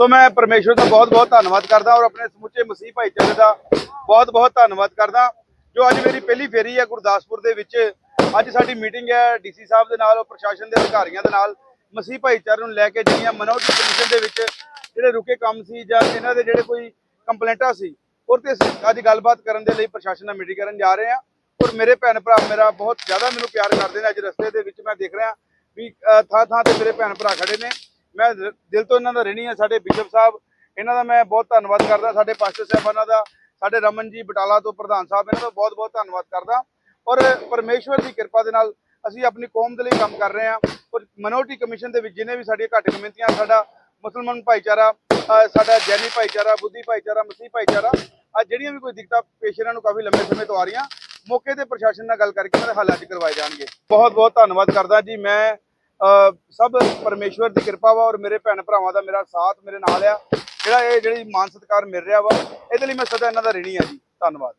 ਸੋ ਮੈਂ ਪਰਮੇਸ਼ਵਰ ਦਾ ਬਹੁਤ-ਬਹੁਤ ਧੰਨਵਾਦ ਕਰਦਾ ਔਰ ਆਪਣੇ ਸਮੁੱਚੇ ਮਸੀਹ ਭਾਈਚਾਰੇ ਦਾ ਬਹੁਤ-ਬਹੁਤ ਧੰਨਵਾਦ ਕਰਦਾ, ਜੋ ਅੱਜ ਮੇਰੀ ਪਹਿਲੀ ਫੇਰੀ ਹੈ ਗੁਰਦਾਸਪੁਰ ਦੇ ਵਿੱਚ। ਅੱਜ ਸਾਡੀ ਮੀਟਿੰਗ ਹੈ ਡੀਸੀ ਸਾਹਿਬ ਦੇ ਨਾਲ ਔਰ ਪ੍ਰਸ਼ਾਸਨ ਦੇ ਅਧਿਕਾਰੀਆਂ ਦੇ ਨਾਲ। ਮਸੀਹ ਭਾਈਚਾਰੇ ਨੂੰ ਲੈ ਕੇ ਜਿਹੜੀਆਂ ਮਨੋਰਥ ਕਮਿਸ਼ਨ ਦੇ ਵਿੱਚ ਜਿਹੜੇ ਰੁਕੇ ਕੰਮ ਸੀ ਜਾਂ ਇਹਨਾਂ ਦੇ ਜਿਹੜੇ ਕੋਈ ਕੰਪਲੇਂਟਾਂ ਸੀ, ਉਹ ਤੇ ਅੱਜ ਗੱਲਬਾਤ ਕਰਨ ਦੇ ਲਈ ਪ੍ਰਸ਼ਾਸਨ ਨਾਲ ਮੀਟਿੰਗ ਕਰਨ ਜਾ ਰਹੇ ਹਾਂ। ਔਰ ਮੇਰੇ ਭੈਣ ਭਰਾ ਮੇਰਾ ਬਹੁਤ ਜ਼ਿਆਦਾ ਮੈਨੂੰ ਪਿਆਰ ਕਰਦੇ ਨੇ। ਅੱਜ ਰਸਤੇ ਦੇ ਵਿੱਚ ਮੈਂ ਦੇਖ ਰਿਹਾ ਵੀ ਥਾਂ ਥਾਂ ਤੇ ਮੇਰੇ ਭੈਣ ਭਰਾ ਖੜੇ ਨੇ। ਮੈਂ ਦਿਲ ਤੋਂ ਇਹਨਾਂ ਦਾ ਰਹਿਣੀ ਹੈ, ਸਾਡੇ ਬਿਸ਼ਪ ਸਾਹਿਬ, ਇਹਨਾਂ ਦਾ ਮੈਂ ਬਹੁਤ ਧੰਨਵਾਦ ਕਰਦਾ, ਸਾਡੇ ਪਾਸਟਰ ਸਾਹਿਬਾਨਾਂ ਦਾ, ਸਾਡੇ ਰਮਨ ਜੀ ਬਟਾਲਾ ਤੋਂ, ਪ੍ਰਧਾਨ ਸਾਹਿਬ ਇਹਨਾਂ ਦਾ ਬਹੁਤ ਬਹੁਤ ਧੰਨਵਾਦ ਕਰਦਾ। ਔਰ ਪਰਮੇਸ਼ਵਰ ਦੀ ਕਿਰਪਾ ਦੇ ਨਾਲ ਅਸੀਂ ਆਪਣੀ ਕੌਮ ਦੇ ਲਈ ਕੰਮ ਕਰ ਰਹੇ ਹਾਂ। ਔਰ ਮਿਨੋਰਟੀ ਕਮਿਸ਼ਨ ਦੇ ਵਿੱਚ ਜਿਨੇ ਵੀ ਸਾਡੀਆਂ ਘੱਟ ਕਮਿਊਨਿਟੀਆਂ ਸਾਡਾ ਮੁਸਲਮਾਨ ਭਾਈਚਾਰਾ ਸਾਡਾ ਜੈਨੀ ਭਾਈਚਾਰਾ, ਬੁੱਧੀ ਭਾਈਚਾਰਾ, ਮਸੀਹ ਭਾਈਚਾਰਾ, ਅੱਜ ਜਿਹੜੀਆਂ ਵੀ ਕੋਈ ਦਿੱਕਤਾਂ ਪੇਸ਼ ਇਹਨਾਂ ਨੂੰ ਕਾਫੀ ਲੰਬੇ ਸਮੇਂ ਤੋਂ ਆ ਰਹੀਆਂ, ਮੌਕੇ ਤੇ ਪ੍ਰਸ਼ਾਸਨ ਨਾਲ ਗੱਲ ਕਰਕੇ ਉਹਨਾਂ ਦੇ ਹੱਲ ਅੱਜ ਕਰਵਾਏ ਜਾਣਗੇ। ਬਹੁਤ ਬਹੁਤ ਧੰਨਵਾਦ ਕਰਦਾ ਜੀ, ਮੈਂ ਸਭ ਪਰਮੇਸ਼ਵਰ ਦੀ ਕਿਰਪਾ ਵਾ ਔਰ ਮੇਰੇ ਭੈਣ ਭਰਾਵਾਂ ਦਾ ਮੇਰਾ ਸਾਥ ਮੇਰੇ ਨਾਲ ਆ। ਜਿਹੜਾ ਇਹ ਜਿਹੜੀ ਮਾਨ ਸਤਿਕਾਰ ਮਿਲ ਰਿਹਾ ਵਾ, ਇਹਦੇ ਲਈ ਮੈਂ ਸਦਾ ਇਹਨਾਂ ਦਾ ਰਿਣੀ ਆ ਜੀ। ਧੰਨਵਾਦ।